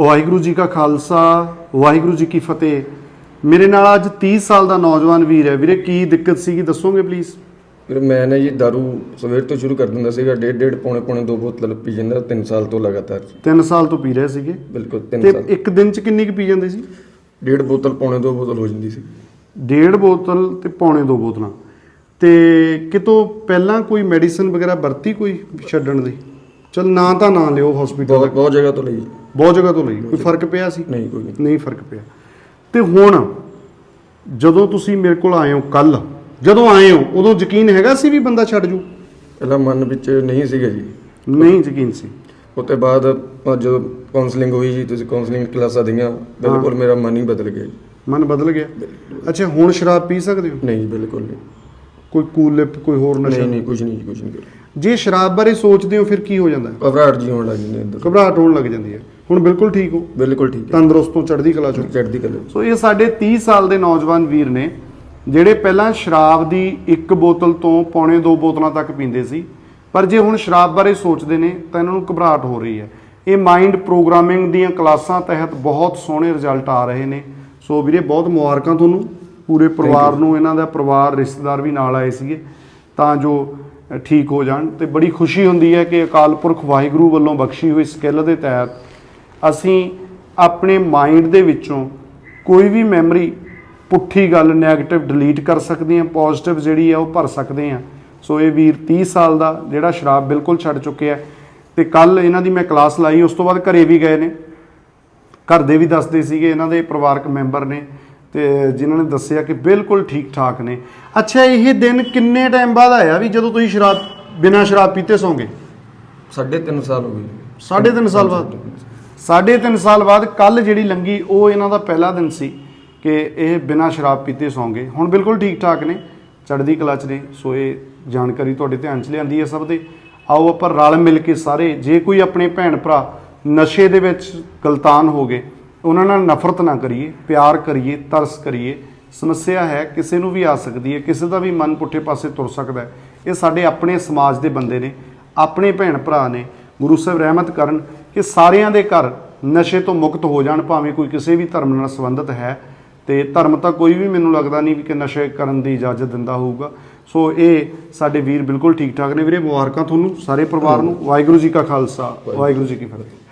ਵਾਹਿਗੁਰੂ ਜੀ ਕਾ ਖਾਲਸਾ ਵਾਹਿਗੁਰੂ ਜੀ ਕੀ ਫਤਿਹ। ਮੇਰੇ ਨਾਲ ਅੱਜ 30 ਸਾਲ ਦਾ ਨੌਜਵਾਨ ਵੀਰ ਹੈ। ਵੀਰੇ ਕੀ ਦਿੱਕਤ ਸੀਗੀ? ਦੱਸੋਗੇ ਪਲੀਜ਼ ਫਿਰ ਮੈਂ ਨਾ ਜੀ ਦਾਰੂ ਸਵੇਰ ਤੋਂ ਸ਼ੁਰੂ ਕਰ ਦਿੰਦਾ ਸੀਗਾ। ਡੇਢ ਡੇਢ ਪੌਣੇ ਪੌਣੇ ਦੋ ਬੋਤਲ ਪੀ ਜਾਂਦਾ। 3 ਸਾਲ ਤੋਂ ਲਗਾਤਾਰ। 3 ਸਾਲ ਤੋਂ ਪੀ ਰਹੇ ਸੀਗੇ? ਬਿਲਕੁਲ 3 ਤੇ ਸਾਲ। ਇੱਕ ਦਿਨ ਚ ਕਿੰਨੀ ਕੁ ਪੀ ਜਾਂਦੇ ਸੀ? ਡੇਢ ਬੋਤਲ ਪੌਣੇ ਦੋ ਬੋਤਲ ਹੋ ਜਾਂਦੀ ਸੀ। ਡੇਢ ਬੋਤਲ ਤੇ ਪੌਣੇ ਦੋ ਬੋਤਲਾਂ। ਤੇ ਕਿਤੋਂ ਪਹਿਲਾਂ ਕੋਈ ਮੈਡੀਸਿਨ ਵਗੈਰਾ ਵਰਤੀ ਕੋਈ ਛੱਡਣ ਦੀ? ਚਲ ਨਾ ਤਾਂ ਨਾ ਲਿਓ ਹਸਪੀਟਲ ਬਹੁਤ ਬਹੁਤ ਜਗ੍ਹਾ ਤੋਂ ਲਈ। ਬਹੁਤ ਜਗ੍ਹਾ ਤੋਂ ਲਈ ਕੋਈ ਫ਼ਰਕ ਪਿਆ ਸੀ? ਨਹੀਂ ਕੋਈ ਨਹੀਂ। ਫ਼ਰਕ ਪਿਆ। ਤੇ ਹੁਣ ਜਦੋਂ ਤੁਸੀਂ ਮੇਰੇ ਕੋਲ ਆਏ ਹੋ ਕੱਲ ਜਦੋਂ ਆਏ ਹੋ ਉਦੋਂ ਯਕੀਨ ਹੈਗਾ ਸੀ ਵੀ ਬੰਦਾ ਛੱਡ ਜੂ? ਪਹਿਲਾਂ ਮਨ ਵਿੱਚ ਨਹੀਂ ਸੀਗਾ ਜੀ। ਨਹੀਂ ਯਕੀਨ ਸੀ। ਉਸ ਤੋਂ ਬਾਅਦ ਜਦੋਂ ਕਾਉਂਸਲਿੰਗ ਹੋਈ ਜੀ ਤੁਸੀਂ ਕਾਉਂਸਲਿੰਗ ਕਲਾਸਾਂ ਦਈਆਂ ਬਿਲਕੁਲ ਮੇਰਾ ਮਨ ਹੀ ਬਦਲ ਗਿਆ ਜੀ। ਮਨ ਬਦਲ ਗਿਆ? ਅੱਛਾ ਹੁਣ ਸ਼ਰਾਬ ਪੀ ਸਕਦੇ ਹੋ? ਨਹੀਂ ਬਿਲਕੁਲ ਨਹੀਂ। ਕੋਈ ਕੂਲਿਪ ਕੋਈ ਹੋਰ ਨਸ਼ਾ? ਨਹੀਂ ਨਹੀਂ ਕੁਝ ਨਹੀਂ ਕੁਝ ਨਹੀਂ। ਜੇ ਸ਼ਰਾਬ ਬਾਰੇ ਸੋਚਦੇ ਹੋ ਫਿਰ ਕੀ ਹੋ ਜਾਂਦਾ? ਹੈ? ਘਬਰਾਹਟ ਜੀ ਹੋਣ ਲੱਗ ਜਾਂਦੀ ਅੰਦਰ। ਘਬਰਾਹਟ ਹੋਣ ਲੱਗ ਜਾਂਦੀ ਹੈ। ਹੁਣ ਬਿਲਕੁਲ ਠੀਕ ਹੋ। ਬਿਲਕੁਲ ਠੀਕ ਹੈ। ਤੰਦਰੁਸਤੋਂ ਚੜ੍ਹਦੀ ਕਲਾ ਚੋਂ। ਚੜ੍ਹਦੀ ਕਲਾ ਸੋ ਇਹ ਸਾਡੇ 30 ਸਾਲ ਦੇ ਨੌਜਵਾਨ ਵੀਰ ਨੇ ਜਿਹੜੇ ਪਹਿਲਾਂ ਸ਼ਰਾਬ ਦੀ ਇੱਕ ਬੋਤਲ ਤੋਂ ਪੌਣੇ ਦੋ ਬੋਤਲਾਂ ਤੱਕ ਪੀਂਦੇ ਸੀ ਪਰ ਜੇ ਹੁਣ ਸ਼ਰਾਬ ਬਾਰੇ ਸੋਚਦੇ ਨੇ ਤਾਂ ਇਹਨਾਂ ਨੂੰ ਘਬਰਾਹਟ ਹੋ ਰਹੀ ਹੈ। ਇਹ ਮਾਈਂਡ ਪ੍ਰੋਗਰਾਮਿੰਗ ਦੀਆਂ ਕਲਾਸਾਂ ਤਹਿਤ ਬਹੁਤ ਸੋਹਣੇ ਰਿਜ਼ਲਟ ਆ ਰਹੇ ਨੇ। ਸੋ ਵੀਰੇ ਬਹੁਤ ਮੁਬਾਰਕਾਂ ਤੁਹਾਨੂੰ। ਪੂਰੇ ਪਰਿਵਾਰ ਨੂੰ ਇਹਨਾਂ ਦਾ ਪਰਿਵਾਰ ਰਿਸ਼ਤੇਦਾਰ ਵੀ ਨਾਲ ਆਏ ਸੀਗੇ। ਤਾਂ ਜੋ ਠੀਕ ਹੋ ਜਾਣ ਤੇ ਬੜੀ ਖੁਸ਼ੀ ਹੁੰਦੀ ਹੈ ਕਿ ਅਕਾਲ ਪੁਰਖ ਵਾਹਿਗੁਰੂ ਵੱਲੋਂ ਬਖਸ਼ੀ ਹੋਈ ਸਕਿੱਲ ਦੇ ਤਹਿਤ ਅਸੀਂ ਆਪਣੇ ਮਾਈਂਡ ਦੇ ਵਿੱਚੋਂ ਕੋਈ ਵੀ ਮੈਮਰੀ ਪੁੱਠੀ ਗੱਲ 네ਗੇਟਿਵ ਡਿਲੀਟ ਕਰ ਸਕਦੇ ਹਾਂ ਪੋਜ਼ਿਟਿਵ ਜਿਹੜੀ ਹੈ ਉਹ ਭਰ ਸਕਦੇ ਹਾਂ। ਸੋ ਇਹ ਵੀਰ 30 ਸਾਲ ਦਾ ਜਿਹੜਾ ਸ਼ਰਾਬ ਬਿਲਕੁਲ ਛੱਡ ਚੁੱਕਿਆ ਤੇ ਕੱਲ ਇਹਨਾਂ ਦੀ ਮੈਂ ਕਲਾਸ ਲਾਈ ਉਸ ਤੋਂ ਬਾਅਦ ਘਰੇ ਵੀ ਗਏ ਨੇ। ਘਰ ਦੇ ਵੀ ਦੱਸਦੇ ਸੀਗੇ ਇਹਨਾਂ ਦੇ ਪਰਿਵਾਰਕ ਮੈਂਬਰ ਨੇ ਤੇ ਜਿਨ੍ਹਾਂ ਨੇ ਦੱਸਿਆ ਕਿ ਬਿਲਕੁਲ ਠੀਕ ਠਾਕ ਨੇ। ਅੱਛਾ ਇਹ ਦਿਨ ਕਿੰਨੇ ਟਾਈਮ ਬਾਅਦ ਆਇਆ ਵੀ ਜਦੋਂ ਤੁਸੀਂ ਸ਼ਰਾਬ ਬਿਨਾਂ ਸ਼ਰਾਬ ਪੀਤੇ ਸੌਂਗੇ? ਸਾਢੇ ਤਿੰਨ ਸਾਲ ਹੋ ਗਏ। ਸਾਢੇ ਤਿੰਨ ਸਾਲ ਬਾਅਦ? ਸਾਢੇ ਤਿੰਨ ਸਾਲ ਬਾਅਦ ਕੱਲ ਜਿਹੜੀ ਲੰਗੀ, ਉਹ ਇਹਨਾਂ ਦਾ ਪਹਿਲਾ ਦਿਨ ਸੀ ਕਿ ਇਹ ਬਿਨਾਂ ਸ਼ਰਾਬ ਪੀਤੇ ਸੌਂਗੇ ਹੁਣ ਬਿਲਕੁਲ ਠੀਕ ਠਾਕ ਨੇ। ਚੜ੍ਹਦੀ ਕਲਾ 'ਚ ਨੇ। ਸੋ ਇਹ ਜਾਣਕਾਰੀ ਤੁਹਾਡੇ ਧਿਆਨ 'ਚ ਲਿਆਂਦੀ ਹੈ ਸਭ ਦੇ। ਆਓ ਆਪਾਂ ਰਲ ਮਿਲ ਕੇ ਸਾਰੇ, ਜੇ ਕੋਈ ਆਪਣੇ ਭੈਣ ਭਰਾ ਨਸ਼ੇ ਦੇ ਵਿੱਚ ਗਲਤਾਨ ਹੋ ਗਏ, ਉਹਨਾਂ ਨਾਲ ਨਫ਼ਰਤ ਨਾ ਕਰੀਏ, ਪਿਆਰ ਕਰੀਏ, ਤਰਸ ਕਰੀਏ, ਸਮੱਸਿਆ ਹੈ, ਕਿਸੇ ਨੂੰ ਵੀ ਆ ਸਕਦੀ ਹੈ, ਕਿਸੇ ਦਾ ਵੀ ਮਨ ਪੁੱਠੇ ਪਾਸੇ ਤੁਰ ਸਕਦਾ ਹੈ। ਇਹ ਸਾਡੇ ਆਪਣੇ ਸਮਾਜ ਦੇ ਬੰਦੇ ਨੇ, ਆਪਣੇ ਭੈਣ ਭਰਾ ਨੇ। ਗੁਰੂ ਸਾਹਿਬ ਰਹਿਮਤ ਕਰਨ। ਕਿ ਸਾਰਿਆਂ ਦੇ ਘਰ ਨਸ਼ੇ ਤੋਂ ਮੁਕਤ ਹੋ ਜਾਣ ਭਾਵੇਂ ਕੋਈ ਕਿਸੇ ਵੀ ਧਰਮ ਨਾਲ ਸੰਬੰਧਿਤ ਹੈ। ਤੇ ਧਰਮ ਤਾਂ ਕੋਈ ਵੀ ਮੈਨੂੰ ਲੱਗਦਾ ਨਹੀਂ ਕਿ ਨਸ਼ੇ ਕਰਨ ਦੀ ਇਜਾਜ਼ਤ ਦਿੰਦਾ ਹੋਊਗਾ। ਸੋ ਇਹ ਸਾਡੇ ਵੀਰ ਬਿਲਕੁਲ ਠੀਕ ਠਾਕ ਨੇ ਵੀਰੇ। ਮੁਬਾਰਕਾਂ ਤੁਹਾਨੂੰ ਸਾਰੇ ਪਰਿਵਾਰ ਨੂੰ। ਵਾਹਿਗੁਰੂ ਜੀ ਕਾ ਖਾਲਸਾ। ਵਾਹਿਗੁਰੂ ਜੀ ਕੀ ਫਤਿਹ।